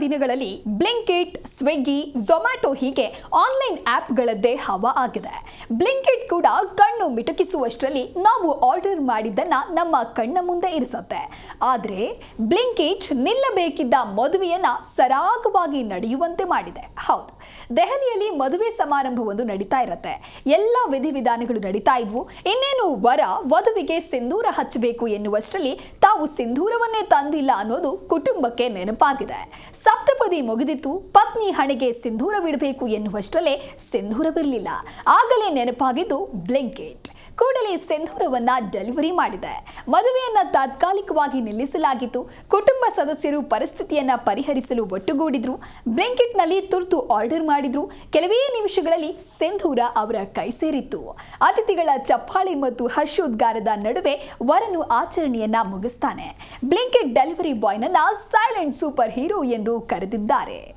ದಿನಗಳಲ್ಲಿ Blinkit Swiggy Zomato ಹೀಗೆ online ಆ್ಯಪ್ಗಳದ್ದೇ ಹವಾ ಆಗಿದೆ. ಬ್ಲಿಂಕಿಟ್ ಕೂಡ ಕಣ್ಣು ಮಿಟುಕಿಸುವಷ್ಟರಲ್ಲಿ ನಾವು ಆರ್ಡರ್ ಮಾಡಿದ್ದನ್ನು ನಮ್ಮ ಕಣ್ಣ ಮುಂದೆ ಇರಿಸುತ್ತೆ. ಆದರೆ ಬ್ಲಿಂಕಿಟ್ ನಿಲ್ಲಬೇಕಿದ್ದ ಮದುವೆಯನ್ನು ಸರಾಗವಾಗಿ ನಡೆಯುವಂತೆ ಮಾಡಿದೆ. ಹೌದು, ದೆಹಲಿಯಲ್ಲಿ ಮದುವೆ ಸಮಾರಂಭವೊಂದು ನಡೀತಾ ಇರತ್ತೆ. ಎಲ್ಲ ವಿಧಿವಿಧಾನಗಳು ನಡೀತಾ ಇದ್ವು. ಇನ್ನೇನು ವರ ವಧುವಿಗೆ ಸಿಂಧೂರ ಹಚ್ಚಬೇಕು ಎನ್ನುವಷ್ಟರಲ್ಲಿ ತಾವು ಸಿಂಧೂರವನ್ನೇ ತಂದಿಲ್ಲ ಅನ್ನೋದು ಕುಟುಂಬಕ್ಕೆ ನೆನಪಾಗಿದೆ. ಸಪ್ತಪದಿ ಮುಗಿದಿತ್ತು, ಪತ್ನಿ ಹಣೆಗೆ ಸಿಂಧೂರವಿಡಬೇಕು ಎನ್ನುವಷ್ಟರಲ್ಲೇ ಸಿಂಧೂರವಿರಲಿಲ್ಲ. ಆಗಲೇ ನೆನಪಾಗಿದ್ದು ಬ್ಲಿಂಕೆಟ್ ಕೂಡಲೇ ಸಿಂಧೂರವನ್ನ ಡೆಲಿವರಿ ಮಾಡಿದೆ. ಮದುವೆಯನ್ನ ತಾತ್ಕಾಲಿಕವಾಗಿ ನಿಲ್ಲಿಸಲಾಗಿತ್ತು. ಕುಟುಂಬ ಸದಸ್ಯರು ಪರಿಸ್ಥಿತಿಯನ್ನ ಪರಿಹರಿಸಲು ಒಟ್ಟುಗೂಡಿದ್ರು. ಬ್ಲಿಂಕೆಟ್ನಲ್ಲಿ ತುರ್ತು ಆರ್ಡರ್ ಮಾಡಿದ್ರು. ಕೆಲವೇ ನಿಮಿಷಗಳಲ್ಲಿ ಸಿಂಧೂರ ಅವರ ಕೈ ಸೇರಿತ್ತು. ಅತಿಥಿಗಳ ಚಪ್ಪಾಳೆ ಮತ್ತು ಹರ್ಷೋದ್ಗಾರದ ನಡುವೆ ವರನು ಆಚರಣೆಯನ್ನ ಮುಗಿಸ್ತಾನೆ. ಬ್ಲಿಂಕೆಟ್ ಡೆಲಿವರಿ ಬಾಯ್ನನ್ನ ಸೈಲೆಂಟ್ ಸೂಪರ್ ಹೀರೋ ಎಂದು ಕರೆದಿದ್ದಾರೆ.